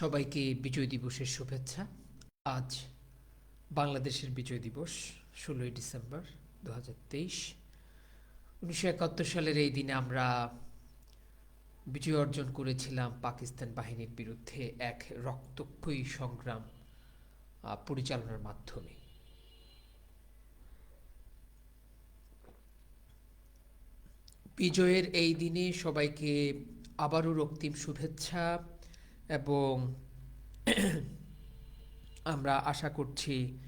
সবাইকে বিজয় দিবসের শুভেচ্ছা। আজ বাংলাদেশের বিজয় দিবস, ষোলোই ডিসেম্বর দু হাজার তেইশ। উনিশশো একাত্তর সালের এই দিনে আমরা বিজয় অর্জন করেছিলাম পাকিস্তান বাহিনীর বিরুদ্ধে এক রক্তক্ষয়ী সংগ্রাম পরিচালনার মাধ্যমে। বিজয়ের এই দিনে সবাইকে আবারও রক্তিম শুভেচ্ছা এবং আমরা আশা করছি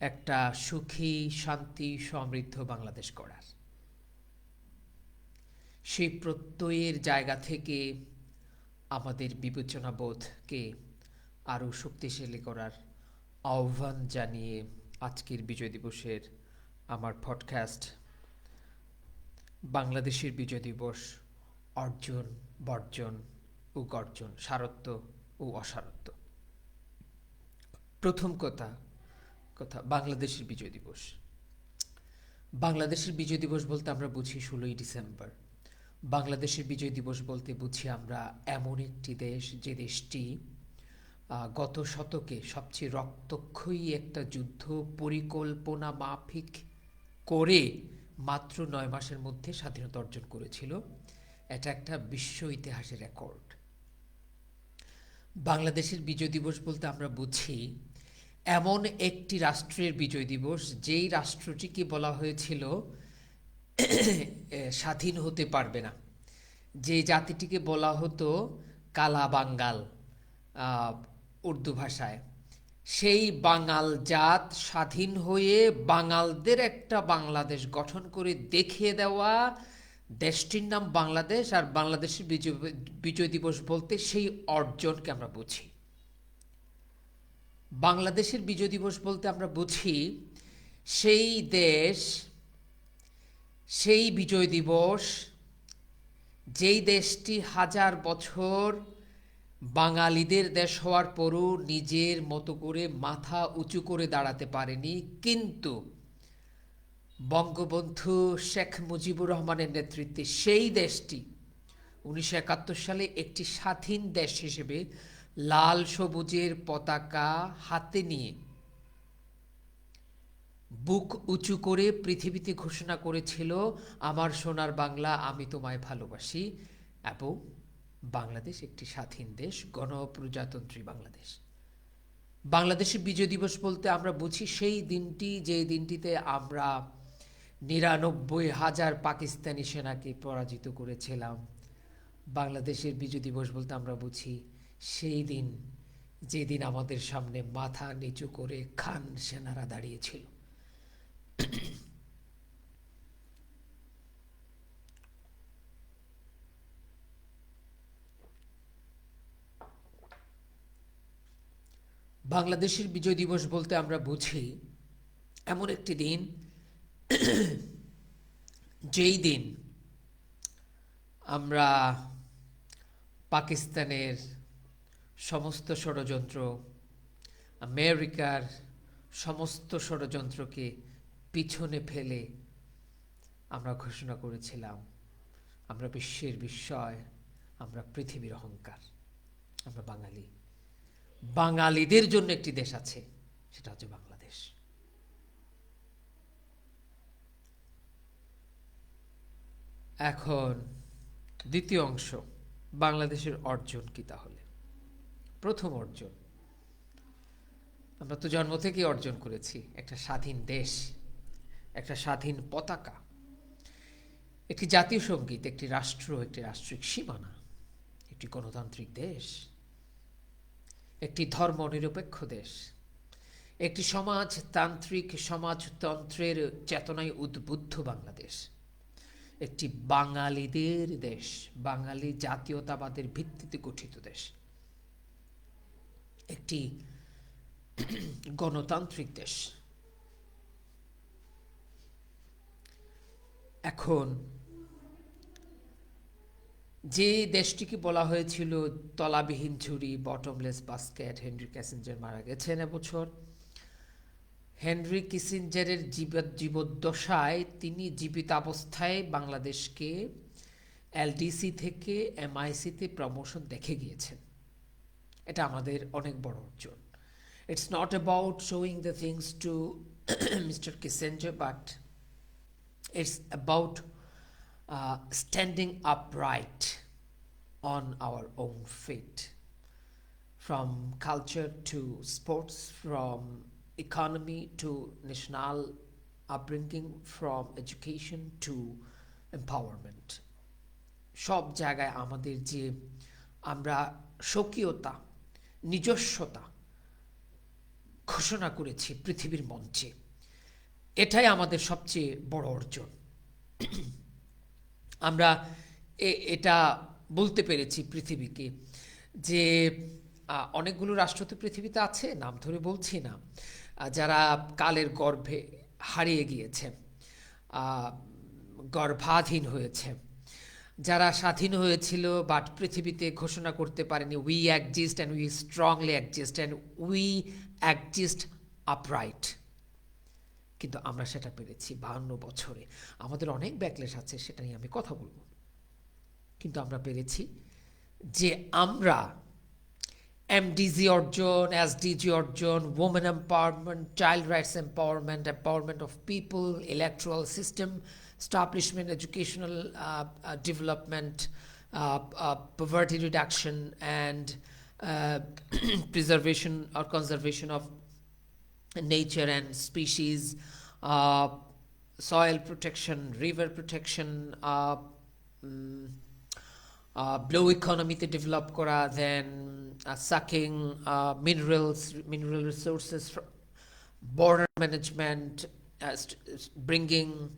একটা সুখী, শান্তি, সমৃদ্ধ বাংলাদেশ করার সেই প্রত্যয়ের জায়গা থেকে আমাদের বিবেচনাবোধকে আরও শক্তিশালী করার আহ্বান জানিয়ে আজকের বিজয় দিবসের আমার পডকাস্ট বাংলাদেশের বিজয় দিবস অর্জন, বর্জন ও গর্জন, সারত্ব ও অসারত্ব। প্রথম কথা কথা বাংলাদেশের বিজয় দিবস। বাংলাদেশের বিজয় দিবস বলতে আমরা বুঝি ষোলোই ডিসেম্বর। বাংলাদেশের বিজয় দিবস বলতে বুঝি আমরা এমন একটি দেশ, যে দেশটি গত শতকে সবচেয়ে রক্তক্ষয়ী একটা যুদ্ধ পরিকল্পনা মাফিক করে মাত্র নয় মাসের মধ্যে স্বাধীনতা অর্জন করেছিল। এটা একটা বিশ্ব ইতিহাসের রেকর্ড। বাংলাদেশের বিজয় দিবস বলতে আমরা বুঝি, এমন একটি রাষ্ট্রের বিজয় দিবস, যেই রাষ্ট্রটিকে বলা হয়েছিল, স্বাধীন হতে পারবে না। যে জাতিটিকে বলা হতো কালা বাঙ্গাল উর্দু ভাষায়। সেই বাঙাল জাত স্বাধীন হয়ে বাঙালদের একটা বাংলাদেশ গঠন করে দেখিয়ে দেওয়া দেশটির নাম বাংলাদেশ আর বাংলাদেশের বিজয় বিজয় দিবস বলতে সেই অর্জনকে আমরা বুঝি। বাংলাদেশের বিজয় দিবস বলতে আমরা বুঝি সেই দেশ, সেই বিজয় দিবস, যেই দেশটি হাজার বছর বাঙালিদের দেশ হওয়ার পরও নিজের মতো করে মাথা উঁচু করে দাঁড়াতে পারেনি, কিন্তু বঙ্গবন্ধু শেখ মুজিবুর রহমানের নেতৃত্বে সেই দেশটি উনিশশো একাত্তর সালে একটি স্বাধীন দেশ হিসেবে লাল সবুজের পতাকা হাতে নিয়ে বুক উঁচু করে পৃথিবীতে ঘোষণা করেছিল, আমার সোনার বাংলা আমি তোমায় ভালোবাসি এবং বাংলাদেশ একটি স্বাধীন দেশ, গণপ্রজাতন্ত্রী বাংলাদেশ। বাংলাদেশের বিজয় দিবস বলতে আমরা বুঝি সেই দিনটি, যে দিনটিতে আমরা নিরানব্বই হাজার পাকিস্তানি সেনাকে পরাজিত করেছিলাম। বাংলাদেশের বিজয় দিবস বলতে আমরা বুঝি, সেই দিন, যেদিন আমাদের সামনে মাথা নিচু করে খান সেনারা দাঁড়িয়েছিল। বাংলাদেশের বিজয় দিবস বলতে আমরা বুঝি, এমন একটি দিন যেই দিন আমরা পাকিস্তানের সমস্ত ষড়যন্ত্র, আমেরিকার সমস্ত ষড়যন্ত্রকে পিছনে ফেলে আমরা ঘোষণা করেছিলাম, আমরা বিশ্বের বিস্ময়, আমরা পৃথিবীর অহংকার, আমরা বাঙালি। বাঙালিদের জন্য একটি দেশ আছে, সেটা হচ্ছে বাংলাদেশ। এখন দ্বিতীয় অংশ, বাংলাদেশের অর্জন কি তাহলে? প্রথম অর্জন। আমরা তো জন্ম থেকেই অর্জন করেছি, একটা স্বাধীন দেশ, একটা স্বাধীন পতাকা, একটি জাতীয় সংগীত, একটি রাষ্ট্র, একটি রাষ্ট্রিক সীমানা, একটি গণতান্ত্রিক দেশ, একটি ধর্ম নিরপেক্ষ দেশ, একটি সমাজতান্ত্রিক সমাজতন্ত্রের চেতনায় উদ্বুদ্ধ বাংলাদেশ। একটি বাঙালিদের দেশ, বাঙালি জাতীয়তাবাদের ভিত্তিতে গঠিত দেশ। একটি গণতান্ত্রিক দেশ। এখন যে দেশটিকে বলা হয়েছিল তলাবিহীন ঝুড়ি, বটমলেস বাস্কেট, হেনরি ক্যাসেঞ্জার মারা গেছেন এবছর। হেনরি কিসিঞ্জারের জীব, জীবদ্দশায় তিনি জীবিত অবস্থায় বাংলাদেশকে এলডিসি থেকে এমআইসিতে প্রমোশন দেখে গিয়েছেন। এটা আমাদের অনেক বড় অর্জন। It's not about showing the things to mister Kissinger but it's about standing standing upright on our own feet. From culture to sports, from economy to national upbringing from education to empowerment. সব জায়গায় আমাদের যে আমরা স্বকীয়তা, নিজস্বতা ঘোষণা করেছি পৃথিবীর মঞ্চে, এটাই আমাদের সবচেয়ে বড় অর্জন। আমরা এটা বলতে পেরেছি পৃথিবীকে যে অনেকগুলো রাষ্ট্র তো পৃথিবীতে আছে, নাম ধরে বলছি না। যারা কালের গর্ভে হারিয়ে গিয়েছে গর্ভাধীন হয়েছে, যারা স্বাধীন হয়েছিল বাট পৃথিবীতে ঘোষণা করতে পারেনি we exist and we strongly exist and we exist upright কিন্তু আমরা সেটা পেরেছি বাহান্ন বছরে। আমাদের অনেক ব্যাকলেশ আছে সেটা নিয়ে আমি কথা বলব। কিন্তু আমরা পেরেছি যে আমরা এমডিজি অর্জন এসডিজি অর্জন women empowerment child rights empowerment empowerment of people electoral system establishment educational uh, uh, development uh, uh, poverty reduction and uh, preservation or conservation of nature and species, uh, soil protection, river protection, uh, mm, blue economy to develop kora, then sucking uh, minerals, mineral resources, border management, uh, bringing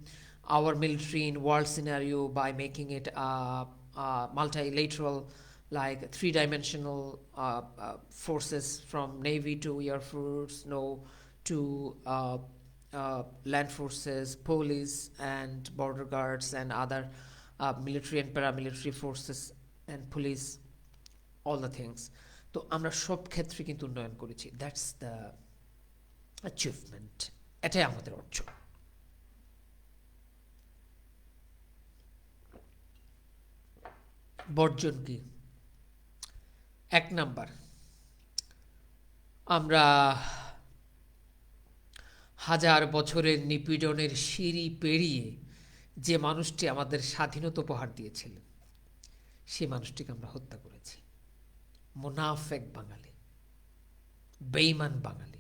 our military in world scenario by making it uh, uh, multilateral, like three-dimensional forces from navy to air force, no, to land forces, police, and border guards, and other military and paramilitary forces and police, all the things. তো আমরা সব ক্ষেত্রে কিন্তু উন্নয়ন করেছি। That's the achievement এটাই আমাদের অর্জন। বর্জন কি? এক নাম্বার। আমরা হাজার বছরের নিপীড়নের সিঁড়ি পেরিয়ে যে মানুষটি আমাদের স্বাধীনতা উপহার দিয়েছিলেন সেই মানুষটিকে আমরা হত্যা করেছি। মোনাফেক বাঙালি বেইমান বাঙালি,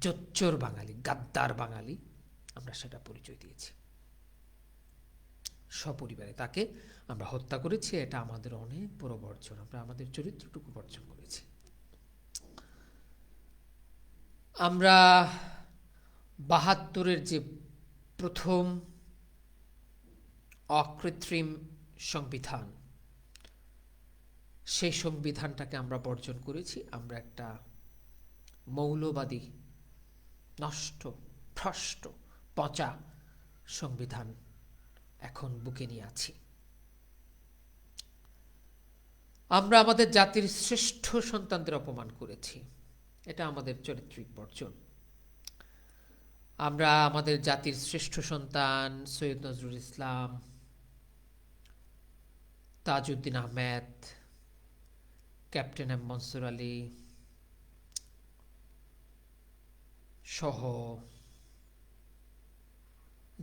জচ্চর বাঙালি, গাদ্দার বাঙালি, আমরা সেটা পরিচয় দিয়েছি। সপরিবারে তাকে আমরা হত্যা করেছি, এটা আমাদের অনেক বড় বর্জন, আমরা আমাদের চরিত্রটুকু বর্জন করেছি। আমরা বাহাত্তরের যে প্রথম অকৃত্রিম সংবিধান। সেই সংবিধানটাকে আমরা বর্জন করেছি। আমরা একটা মৌলবাদী, নষ্ট, ভ্রষ্ট, পচা সংবিধান এখন বুকে নিয়ে আছি। আমরা আমাদের জাতির শ্রেষ্ঠ সন্তানদের অপমান করেছি। এটা আমাদের চরিত্রিক বর্জন। আমরা আমাদের জাতির শ্রেষ্ঠ সন্তান সৈয়দ নজরুল ইসলাম তাজউদ্দিন আহমেদ, ক্যাপ্টেন এম মনসুর আলী সহ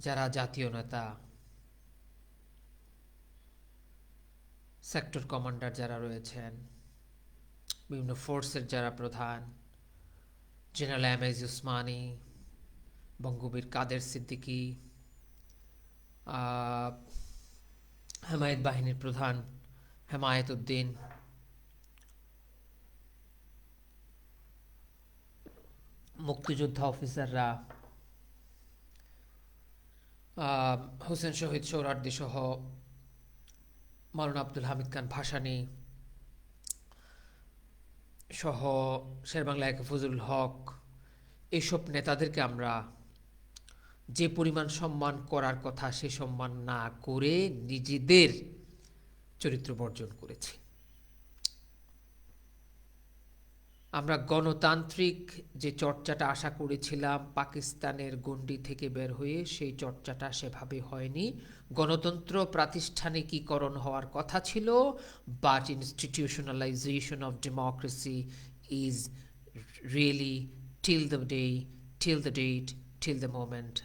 যারা জাতীয় নেতা, সেক্টর কমান্ডার যারা রয়েছেন, বিভিন্ন ফোর্সের যারা প্রধান, general M A G Osmani, Bangabir Kader Siddiqui Hemayet বাহিনীর প্রধান হেমায়েত উদ্দিন। মুক্তিযোদ্ধা অফিসাররা হোসেন শহীদ সৌরার্দি সহ মাওলানা আব্দুল হামিদ খান ভাসানী সহ শেরবাংলা একে ফজলুল হক এইসব নেতাদেরকে আমরা যে পরিমাণ সম্মান করার কথা সে সম্মান না করে নিজেদের চরিত্র বর্জন করেছি। আমরা গণতান্ত্রিক যে চর্চাটা আশা করেছিলাম পাকিস্তানের গণ্ডি থেকে বের হয়ে সেই চর্চাটা সেভাবে হয়নি। গণতন্ত্র প্রাতিষ্ঠানিকীকরণ হওয়ার কথা ছিল but institutionalization of democracy is really till the day till the date till the moment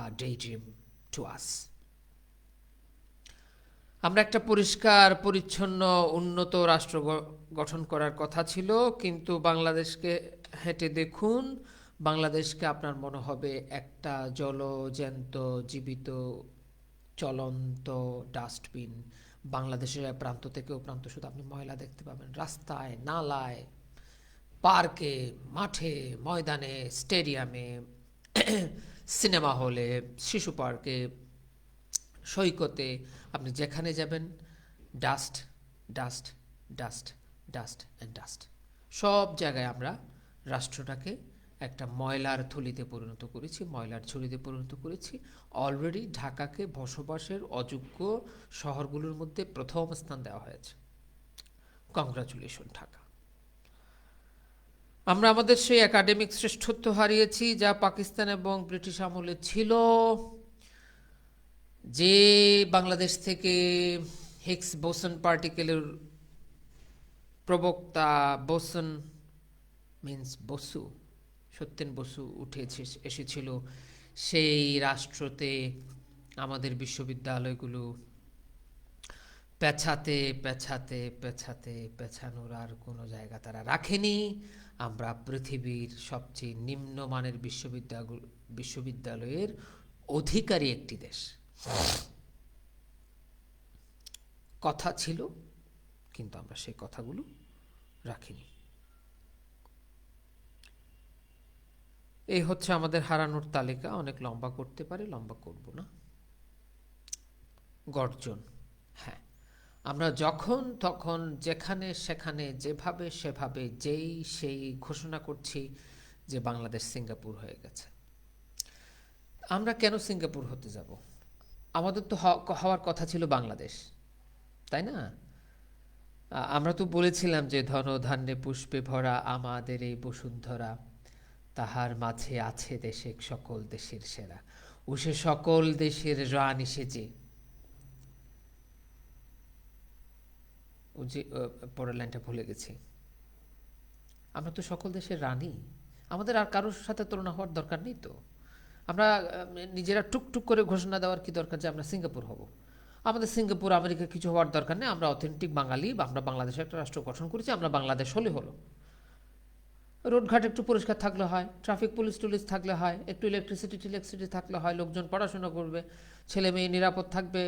a daydream to us. আমরা একটা পরিষ্কার, পরিচ্ছন্ন, উন্নত রাষ্ট্র গঠন করার কথা ছিল, কিন্তু বাংলাদেশকে হেঁটে দেখুন, বাংলাদেশকে আপনার মনে হবে একটা জলজ্যান্ত, জীবিত, চলন্ত ডাস্টবিন বাংলাদেশের প্রান্ত থেকে ও প্রান্ত শুধু আপনি ময়লা দেখতে পাবেন রাস্তায়, নালায় পার্কে, মাঠে, ময়দানে, স্টেডিয়ামে, সিনেমা হলে, শিশু পার্কে, সৈকতে, আপনি যেখানে যাবেন, dust dust dust dust and dust. সব জায়গায় আমরা রাষ্ট্রটাকে একটা ময়লার থলিতে পরিণত করেছি, ময়লার ঝুড়িতে পরিণত করেছি। অলরেডি ঢাকাকে বসবাসের অযোগ্য শহরগুলোর মধ্যে প্রথম স্থান দেওয়া হয়েছে। কংগ্রাচুলেশন ঢাকা। আমরা আমাদের সেই একাডেমিক শ্রেষ্ঠত্ব হারিয়েছি, যা পাকিস্তান এবং ব্রিটিশ আমলে ছিল। যে বাংলাদেশ থেকে হিক্স বোসন পার্টিকেলের প্রবক্তা বোসন মিন্স বসু, সত্যেন বসু উঠে এসে- এসেছিল। সেই রাষ্ট্রতে আমাদের বিশ্ববিদ্যালয়গুলো পেছাতে পেছাতে পেছাতে, পেছানোর আর কোনো জায়গা তারা রাখেনি। আমরা পৃথিবীর সবচেয়ে নিম্নমানের বিশ্ববিদ্যালয়, বিশ্ববিদ্যালয়ের অধিকারী একটি দেশ। কথা ছিল, কিন্তু আমরা সেই কথাগুলো রাখিনি। এই হচ্ছে আমাদের হারানোর তালিকা। অনেক লম্বা করতে পারে, লম্বা করব না। গর্জন হ্যাঁ। আমরা যখন, তখন যেখানে, সেখানে, যেভাবে, সেভাবে, যেই, সেই ঘোষণা করছি যে বাংলাদেশ সিঙ্গাপুর হয়ে গেছে। আমরা কেন সিঙ্গাপুর হতে যাব? আমাদের তো হওয়ার কথা ছিল বাংলাদেশ, তাই না? আমরা তো বলেছিলাম যে ধন ধান্যে পুষ্পে ভরা আমাদের এই বসুন্ধরা, তাহার মাঝে আছে দেশে সকল দেশের সেরা। ও সে সকল দেশের রানী সেজে যে পরের লাইনটা ভুলে গেছি। আমরা তো সকল দেশের রানী। আমাদের আর কারোর সাথে তুলনা হওয়ার দরকার নেই তো। আমরা নিজেরা টুকটুক করে ঘোষণা দেওয়ার কি দরকার যে আমরা সিঙ্গাপুর হব? আমাদের সিঙ্গাপুর, আমেরিকা কিছু হওয়ার দরকার নেই। আমরা অথেন্টিক বাঙালি বা আমরা বাংলাদেশে একটা রাষ্ট্র গঠন করেছি, আমরা বাংলাদেশ হলে হলো। রোডঘাট একটু পরিষ্কার থাকলে হয় ট্রাফিক পুলিশ টুলিশ থাকলে হয়, একটু ইলেকট্রিসিটি টিলেকট্রিসিটি থাকলে হয়, লোকজন পড়াশোনা করবে ছেলে মেয়ে নিরাপদ থাকবে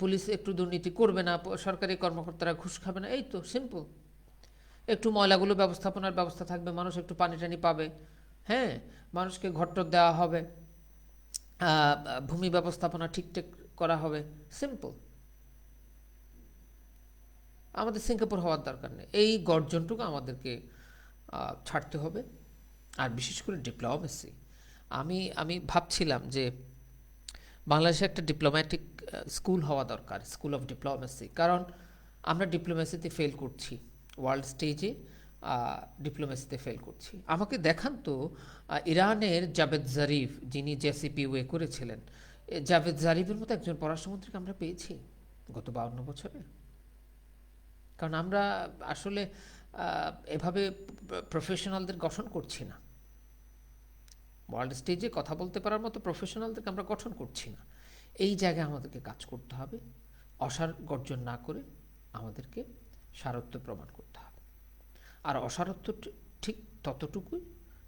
পুলিশ একটু দুর্নীতি করবে না সরকারি কর্মকর্তারা ঘুষ খাবে না, এই তো সিম্পল একটু ময়লাগুলো ব্যবস্থাপনার ব্যবস্থা থাকবে, মানুষ একটু পানি টানি পাবে। হ্যাঁ মানুষকে ঘরটর দেওয়া হবে ভূমি ব্যবস্থাপনা ঠিকঠাক করা হবে সিম্পল আমাদের সিঙ্গাপুর হওয়ার দরকার নেই। এই গর্জনটুকু আমাদেরকে ছাড়তে হবে, আর বিশেষ করে ডিপ্লোমেসি আমি আমি ভাবছিলাম যে বাংলাদেশে একটা ডিপ্লোম্যাটিক স্কুল হওয়া দরকার স্কুল অফ ডিপ্লোমেসি কারণ আমরা ডিপ্লোমেসিতে ফেল করছি ওয়ার্ল্ড স্টেজে ডিপ্লোমেসিতে ফেল করছি। আমাকে দেখান তো ইরানের জাভেদ জারিফ, যিনি জেসিপি ওয়ে করেছিলেন জাভেদ জারিফের মতো একজন পররাষ্ট্রমন্ত্রীকে আমরা পেয়েছি গত বাউন্ন বছরে। কারণ আমরা আসলে এভাবে প্রফেশনালদের গঠন করছি না। ওয়ার্ল্ড স্টেজে কথা বলতে পারার মতো প্রফেশনালদেরকে আমরা গঠন করছি না। এই জায়গায় আমাদেরকে কাজ করতে হবে। অসার গর্জন না করে আমাদেরকে সারত্ব প্রমাণ করতে হবে। আর অসারত্ব ঠিক ততটুকুই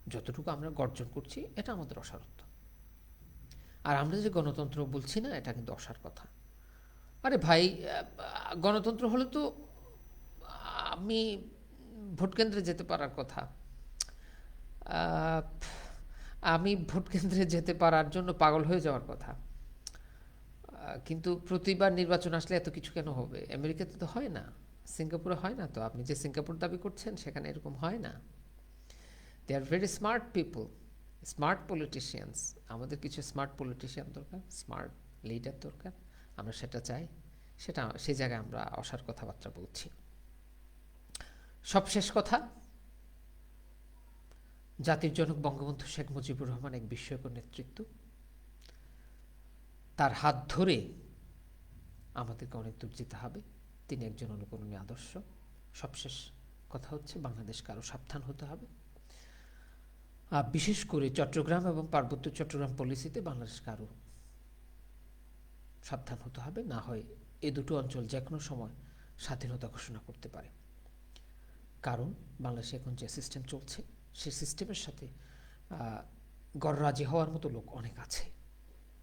যতটুকু আমরা গর্জন করছি, এটা আমাদের অসারত্ব। আর আমরা যে গণতন্ত্র বলছি না, এটা কিন্তু অসার কথা। আরে ভাই গণতন্ত্র হলে তো আমি ভোট কেন্দ্রে যেতে পারার কথা। আমি ভোট কেন্দ্রে যেতে পারার জন্য পাগল হয়ে যাওয়ার কথা। কিন্তু প্রতিবার নির্বাচন আসলে এত কিছু কেন হবে? আমেরিকাতে তো হয় না। সিঙ্গাপুরে হয় না তো? আপনি যে সিঙ্গাপুর দাবি করছেন, সেখানে এরকম হয় না। They are very smart people smart politicians আমাদের কিছু স্মার্ট পলিটিশিয়ান দরকার স্মার্ট লিডার দরকার। আমরা সেটা চাই, সেটা সেই জায়গায় আমরা অসার কথাবার্তা বলছি। সবশেষ কথা, জাতির জনক বঙ্গবন্ধু শেখ মুজিবুর রহমান এক বিস্ময়কর নেতৃত্ব। তার হাত ধরে আমাদেরকে অনেক দূর যেতে হবে। তিনি একজন অনুকরণীয় আদর্শ। সবশেষ কথা হচ্ছে বাংলাদেশকে আরও সাবধান হতে হবে। আর বিশেষ করে চট্টগ্রাম এবং পার্বত্য চট্টগ্রাম পলিসিতে বাংলাদেশকে আরও সাবধান হতে হবে। না হয় এ দুটো অঞ্চল যে কোনো সময় স্বাধীনতা ঘোষণা করতে পারে। কারণ বাংলাদেশে এখন যে সিস্টেম চলছে সেই সিস্টেমের সাথে গড়রাজি হওয়ার মতো লোক অনেক আছে।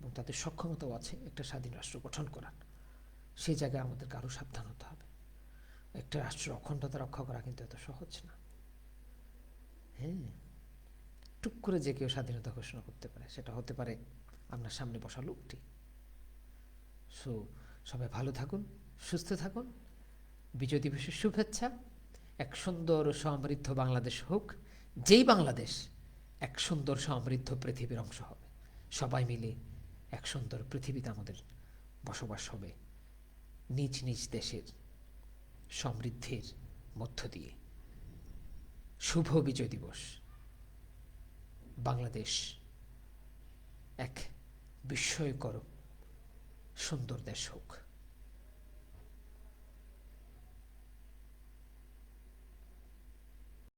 এবং তাদের সক্ষমতাও আছে একটা স্বাধীন রাষ্ট্র গঠন করার। সেই জায়গায় আমাদেরকে আরও সাবধান হতে হবে। একটা রাষ্ট্রের অখণ্ডতা রক্ষা করা কিন্তু এত সহজ না। হ্যাঁ টুক করে যে কেউ স্বাধীনতা ঘোষণা করতে পারে, সেটা হতে পারে আপনার সামনে বসা লোকটি। সো সবাই ভালো থাকুন, সুস্থ থাকুন। বিজয় দিবসের শুভেচ্ছা। এক সুন্দর সমৃদ্ধ বাংলাদেশ হোক। যেই বাংলাদেশ, এক সুন্দর সমৃদ্ধ পৃথিবীর অংশ হবে। সবাই মিলে এক সুন্দর পৃথিবীতে আমাদের বসবাস হবে। নিজ নিজ দেশের সমৃদ্ধির মধ্য দিয়ে। শুভ বিজয় দিবস। বাংলাদেশ এক বিস্ময়কর সুন্দর দেশ হোক।